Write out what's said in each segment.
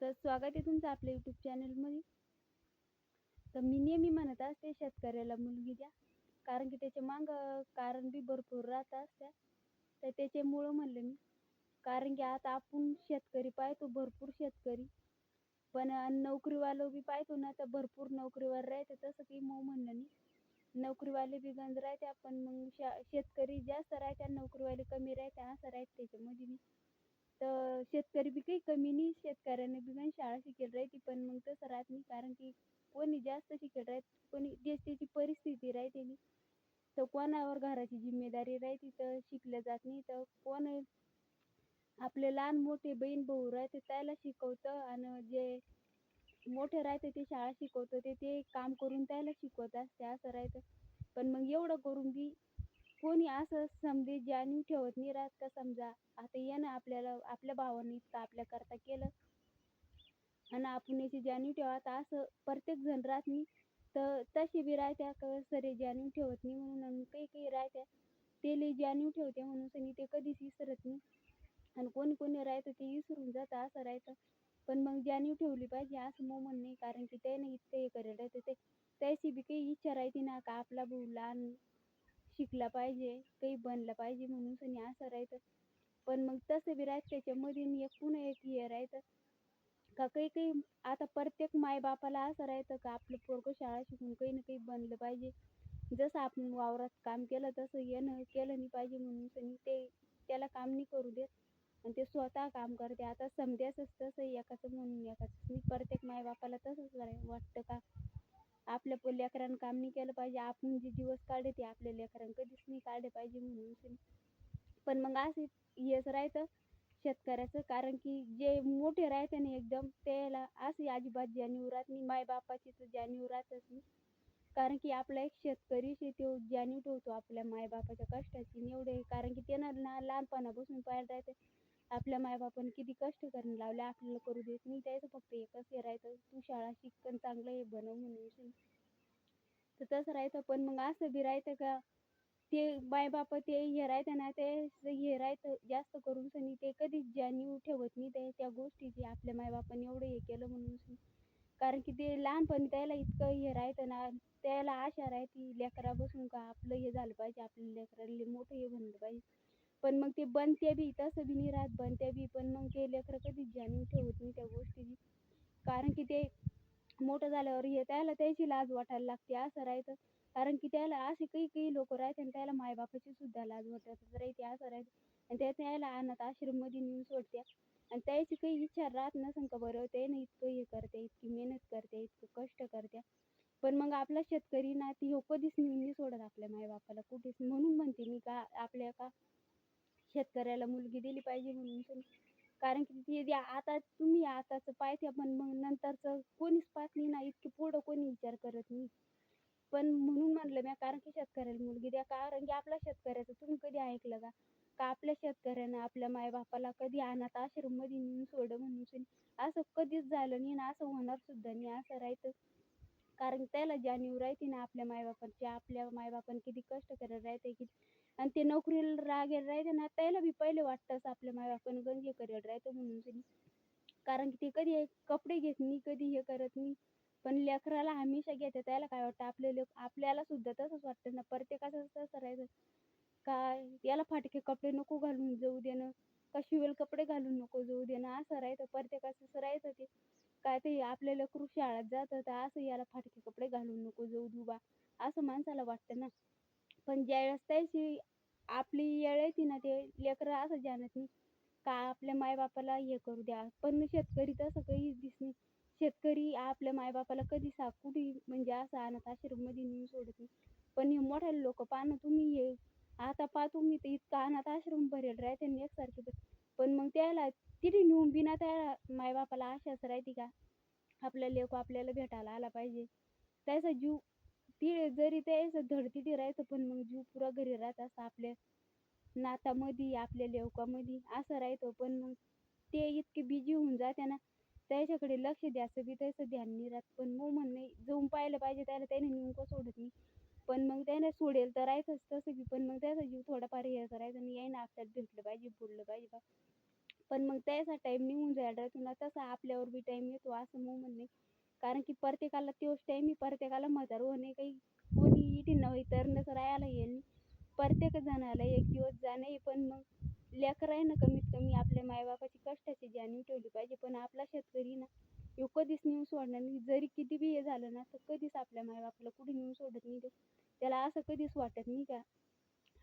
तर स्वागत आहे तुमचं आपल्या यूट्यूब चॅनलमध्ये तर मी नेहमी म्हणत असते शेतकऱ्याला मुलगी द्या. कारण की त्याच्या मागं कारण बी भरपूर राहत असत्या तर त्याच्यामुळं म्हणलं मी कारण की आता आपण शेतकरी पाहतो भरपूर शेतकरी. पण नोकरीवालं बी पाहतो ना तर भरपूर नोकरीवर राहते. तसं काही मग म्हणलं नाही नोकरीवाले बी गंज राहत्या पण मग शा शेतकरी जास्त राहत्या नोकरीवाले कमी राहत्या असं राहते त्याच्यामध्ये मी. तर शेतकरी बी काही कमी नाही शेतकऱ्याने बी गण शाळा शिकेल राहते पण मग तसं राहत नाही कारण की कोणी जास्त शिकेल राहत कोणी ज्याची त्याची परिस्थिती राहते नाही. तर कोणावर घराची जिम्मेदारी राहते तर शिकलं जात नाही तर कोण आपले लहान मोठे बहीण भाऊ राहते त्याला शिकवतं आणि जे मोठे राहते ते शाळा शिकवतं ते ते काम करून त्याला शिकवत असते असं राहतं. पण मग एवढं करून बी कोणी असं समजे जाणीव ठेवत नाही राहत का समजा? आता यानं आपल्याला आपल्या भावाने इतकं आपल्याकरता केलं. आणि आपण याची जाणीव ठेवा तर असं प्रत्येक जण राहत नाही. तर तशी बी राहत्या का सरे जाणीव ठेवत नाही म्हणून काही काही राहत्या. ते लई जाणीव ठेवते म्हणून सनी ते कधीच विसरत नाही. आणि कोणी कोणी राहतं ते विसरून जातं असं राहतं. पण मग जाणीव ठेवली पाहिजे असं मो म्हण नाही कारण की त्याने इतकं हे करेल राहतं ते त्याची बी काही इच्छा राहते ना का आपला भाऊ लहान शिकला पाहिजे काही बनला पाहिजे म्हणून सनी असं राहतं. पण मग तसं बी राहतं त्याच्यामध्ये एक पुन्हा एक हे राहतं. का काही काही आता प्रत्येक मायबापाला असं राहतं का आपलं पोरगं शाळा शिकून काही ना काही बनलं पाहिजे. जसं आपण वावरात काम केलं तसं येणं केलं नाही पाहिजे म्हणून सनी ते त्याला काम नाही करू देत. आणि ते स्वतः काम करते. आता समजायचंच तसं एकाचं म्हणून एकाचं नाही प्रत्येक मायबापाला तसंच वाटतं का आपल्या प लेकरानं काम नाही केलं पाहिजे. आपण जे दिवस काढले ते आपल्या लेकरानं कधीच नाही काढले पाहिजे म्हणून पण मग असं हेच राहतं शेतकऱ्याचं. कारण की जे मोठे राहते ना एकदम त्याला असं अजिबात जाणीव राहत नाही. मायबापाची तर जाणीव राहतच नाही. कारण की आपला एक शेतकरी तो जाणीव ठेवतो आपल्या मायबापाच्या कष्टाची. एवढे कारण की त्यानं ना लहानपणापासून पाहायला राहते. आपल्या मायबापानं किती कष्ट करून लावले आपल्याला करू देत नाही. त्याचं फक्त एकच हे राहायचं तू शाळा शिकन चांगलं हे बनव म्हणून तर तसं राहायचं. पण मग असं बी राहायचं का ते मायबाप ते हे राहतं ना ते हे राहतं जास्त करून सनी ते कधीच जाणीव ठेवत नाही ते त्या गोष्टीची. आपल्या मायबापाने एवढं हे केलं म्हणून कारण की ते लहानपणी त्याला इतकं हे राहतं ना त्याला आशा राहते लेकरा बसून का आपलं हे झालं पाहिजे आपल्या लेकराला मोठं हे बनलं पाहिजे. पण मग ते बनते बी तसं बी नाही राहत बनते बी. पण मग ते लेकरं कधीच जाणीव ठेवत नाही त्या गोष्टीची. कारण की ते मोठं झाल्यावर हे त्याला त्याची लाज वाटायला लागते असं राहतं. कारण की त्याला असे काही काही लोक राहते आणि त्याला मायबापाची सुद्धा लाज वाटत राहते असं राहते. आणि त्या त्याला अनाथ आश्रममध्ये नेऊन सोडत्या. आणि त्याची काही इच्छा राहत नसेल का बरं त्याने इतकं हे करते इतकी मेहनत करते इतकं कष्ट करते पण मग आपला शेतकरी ना ती हो कधीच नेऊन नाही सोडत आपल्या मायबापाला कुठेच. म्हणून म्हणते मी का आपल्या का शेतकऱ्याला मुलगी दिली पाहिजे म्हणून कारण की ते आता तुम्ही आताचं पाहते पण मग नंतरचं कोणीच पाहत नाही ना इतकी पुढं कोणी विचार करत नाही. पण म्हणून म्हणलं मी कारण की शेतकऱ्याला मुलगी द्या कारण की आपल्या शेतकऱ्याचं तुम्ही कधी ऐकलं का? का आपल्या शेतकऱ्यानं आपल्या मायबापाला कधी अनाथ आश्रममध्ये नेऊन सोडं म्हणून असं कधीच झालं नाही ना असं होणार सुद्धा नाही असं राहतं. कारण त्याला जाणीव राहते ना आपल्या मायबापांची आपल्या मायबापांनी किती कष्ट करत राहते किती आणि ते नोकरीला रागेल राहते ना त्याला बी पहिले वाटतंच आपल्या मायबापानं गंज गंगे करेल राहतो म्हणून कारण की ते कधी कपडे घेत नाही कधी हे करत नाही. पण लेकराला हमेशा घेते त्याला काय वाटतं? आपले लेक आपल्याला सुद्धा तसंच वाटतं ना. प्रत्येकाचं तसं राहायचं काय? याला फाटके कपडे नको घालून जाऊ देणं. का शिवेल कपडे घालून नको जाऊ देणं. असं राहायचं प्रत्येकाचं असं राहायचं ते. काय ते आपल्या लेकरू शाळेत जातं तर असं याला फाटके कपडे घालून नको जाऊ दुबा. असं माणसाला वाटतं ना. पण ज्यावेळेस त्याची आपली येळ येते ना ते लेकरं असं जाणत नाही का आपल्या मायबापाला हे करू द्या. पण शेतकरी तसं काही दिस नाही. शेतकरी आपल्या मायबापाला कधी सा कुठे म्हणजे असं अनाथ आश्रममध्ये नेऊन सोडत नाही. पण हे मोठे लोक पाहणं ना तुम्ही हे आता पा तुम्ही तर इतका अनाथ आश्रम भरेल राहते ना एकसारखे पण मग त्याला तिथे नेऊन बिना त्या मायबापाला आशाच राहते का? आपल्या लेख आपल्याला भेटायला आला पाहिजे. त्याचा जीव ती जरी त्याचं धड राहायचं पण मग जीव पुरा घरी राहत असं आपल्या नातामध्ये आपल्या लेवकामध्ये असं राहतं. पण मग ते इतके बिजी होऊन जाते ना त्याच्याकडे लक्ष द्यायचं बी त्याचं ध्यान नाही राहत. पण मग म्हणणे जाऊन पाहिलं पाहिजे त्याला त्याने नेमकं का सोडत नाही. पण मग त्याने सोडेल तर राहायचंच तसं बी. पण मग त्याचा जीव थोडाफार हे करायचा नाही आहे ना आपल्याला भेटलं पाहिजे बोललं पाहिजे बा. पण मग त्याचा टाईम निघून जाईल राहतो ना तसा आपल्यावर बी टाईम येतो असं मग म्हणणे. कारण की प्रत्येकाला तोच टाईम आहे प्रत्येकाला म्हातारं होणे काही कोणी इटी नव्हे तर नसं राहायला येईल प्रत्येक जणाला एक दिवस जाणं आहे पण मग लेकरं आहे ना कमीत कमी आपल्या मायबापाची कष्टाची जाणीव ठेवली पाहिजे. पण आपला शेतकरी ना ह्यो कधीच नेऊन सोडणार नाही. जरी किती बी हे झालं ना तर कधीच आपल्या मायबापाला कुठे नेऊन सोडत नाही तो. त्याला असं कधीच वाटत नाही का?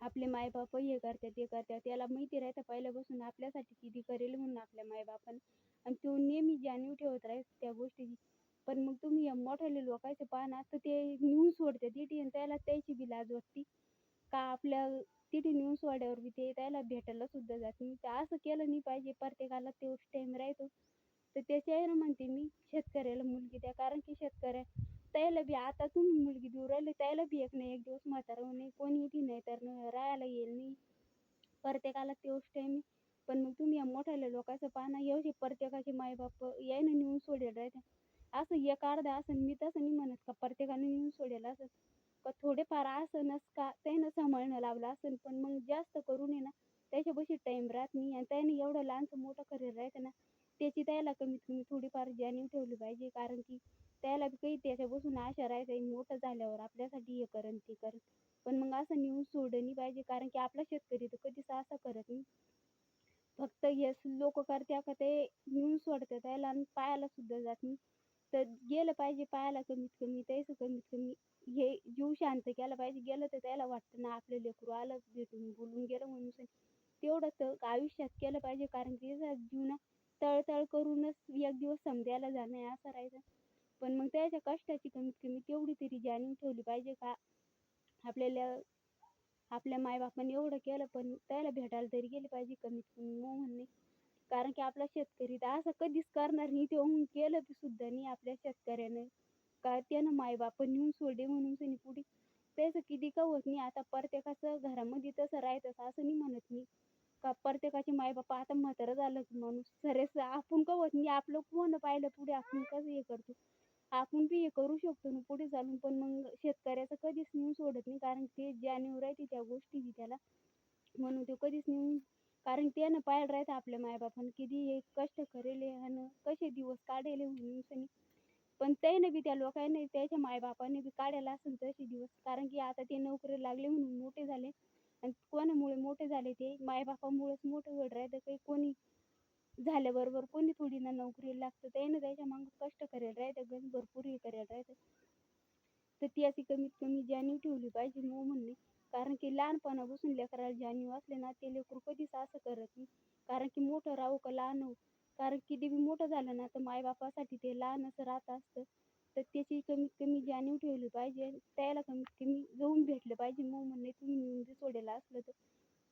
आपले मायबाप हे करतात ते करतात. त्याला माहिती राहतं पहिल्यापासून आपल्यासाठी किती करेल म्हणून आपल्या मायबापानं. आणि तो नेहमी जाणीव ठेवत राहील त्या गोष्टीची. पण मग तुम्ही या मोठाले लोकांचे पहा तर ते न्यूज सोडते तिथे आणि त्याला त्याची बी लाज वाटते. का आपल्या तिथे न्यूज वाड्यावर बी ते त्याला भेटायला सुद्धा जात नाही. तर असं केलं नाही पाहिजे. प्रत्येकाला तोच टाईम राहतो. तर त्याच्यानं म्हणते मी शेतकऱ्याला मुलगी द्या. कारण की शेतकऱ्या त्याला बी आता तुम्ही मुलगी देऊ राहिले त्याला बी एक नाही एक दिवस म्हातारं नाही कोणी इथे नाही तर राहायला येईल नाही. प्रत्येकाला तोच टाईम पण मग तुम्ही या मोठ्याल्या लोकांचं पाहणं ना प्रत्येकाचे मायबाप यायनं नेऊन सोडेल राहते. असं एक अर्धा असं मी तसं नाही म्हणत का प्रत्येकाने नेऊन सोडेल असं. का थोडेफार असनच का त्यानं सांभाळणं लावलं असेल पण मग जास्त करून आहे ना त्याच्यापाशी टाईम राहत नाही आणि त्याने एवढं लहानसं मोठं करिअर राहतं ना त्याची त्याला कमीत कमी थोडीफार जाणीव ठेवली पाहिजे. कारण की त्याला बी काही त्याच्यापासून आशा राहते मोठं झाल्यावर आपल्यासाठी हे करण ते करण. पण मग असं नेऊन सोडलं नाही पाहिजे. कारण की आपला शेतकरी तर कधीच असं करत नाही. फक्त हेच लोक करत्या का ते नेऊन सोडतात त्याला आणि पायाला सुद्धा जात नाही. तर गेलं पाहिजे पायाला कमीत कमी त्याचं कमीत कमी हे जीव शांत केला पाहिजे. गेलं तर त्याला वाटतं ना आपलं लेकरू आलं भेटून बोलून गेलं म्हणून. तेवढं तर आयुष्यात केलं पाहिजे कारण की जीवना तळतळ करूनच एक दिवस समजायला जाणं आहे असं राहायचं पण मग त्याच्या कष्टाची कमीत कमी तेवढी तरी जाणीव ठेवली पाहिजे का? आपल्याला आपल्या मायबापाने एवढं केलं पण त्याला भेटायला तरी गेली पाहिजे कमीत कमी मग म्हणणे. कारण की आपला शेतकरी तर असं कधीच करणार नाही. ते होऊन केलं बी सुद्धा नाही आपल्या शेतकऱ्यानं. का त्यानं मायबाप नेऊन सोडे म्हणून सनी पुढे. त्याचं किती का होत नाही. आता प्रत्येकाचं घरामध्ये तसं राहतंच असं नाही म्हणत मी. का प्रत्येकाचे मायबाप आता म्हातारं झालं माणूस. सरेस आपण का होत नाही. आपलं कोण पाहिलं पुढे? आपण कसं हे करतो? आपण बी हे करू शकतो ना पुढे चालून. पण मग शेतकऱ्याचं कधीच नेऊन सोडत नाही. कारण ते जाणीव राहते त्या गोष्टीची त्याला. म्हणून तो कधीच नेऊन कारण त्यानं पाहायला राहतं आपल्या मायबापानं किती हे कष्ट करेले आणि कसे दिवस काढेले म्हणून सनी. पण त्यानं बी त्या लोकांनी त्याच्या मायबापाने बी काढायला असेल तसे दिवस. कारण की आता ते नोकरी लागले म्हणून मोठे झाले. आणि कोणामुळे मोठे झाले ते? मायबापामुळेच मोठं घड राहतं काही. कोणी झाल्याबरोबर कोणी थोडी ना नोकरीला लागतं. त्यानं त्याच्या मागं कष्ट करायला राहतं गण भरपूर हे करायला राहतं तर ती अशी कमीत कमी जाणीव ठेवली पाहिजे मग म्हणणे. कारण की लहानपणापासून लेकराला जाणीव असले ना ते लेकरू कधीच असं करत नाही. कारण की मोठं राहू का लहान हो कारण की देवी मोठं झालं ना तर मायबापासाठी ते लहानच राहत असतं. तर त्याची कमीत कमी जाणीव ठेवली पाहिजे त्याला कमीत कमी जाऊन भेटलं पाहिजे. मग म्हणणे तुम्ही नेऊन बी असलं तर.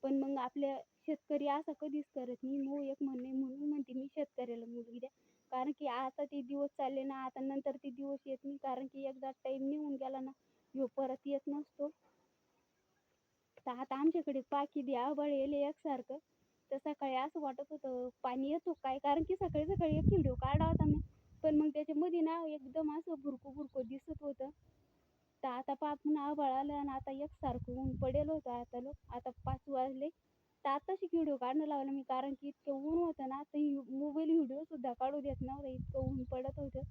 पण मग आपल्या शेतकरी असं कधीच करत नाही. मग एक म्हणणे म्हणून म्हणते मी शेतकऱ्याला मुलगी द्या. कारण की आता ते दिवस चालले ना आता नंतर ते दिवस येत नाही. कारण की एकदा टाईम निघून गेला ना ह्यो परत येत नसतो. तर आता आमच्याकडे पाकी द्या आभाळ येले एकसारखं. तर सकाळी असं वाटत होतं पाणी येतो काय? कारण की सकाळी सकाळी एक व्हिडिओ काढा होता मी. पण मग त्याच्यामध्ये ना एकदम असं भुरकू भुरकू दिसत होतं. तर आता पा पुन्हा आभाळ आलं आणि आता एकसारखं ऊन पडेल होतं आता लोक. आता पाच वाजले. तर आताशी व्हिडिओ काढणं लावला मी कारण की इतकं ऊन होतं ना तर मोबाईल व्हिडिओ सुद्धा काढू देत नव्हतं. इतकं ऊन पडत होतं.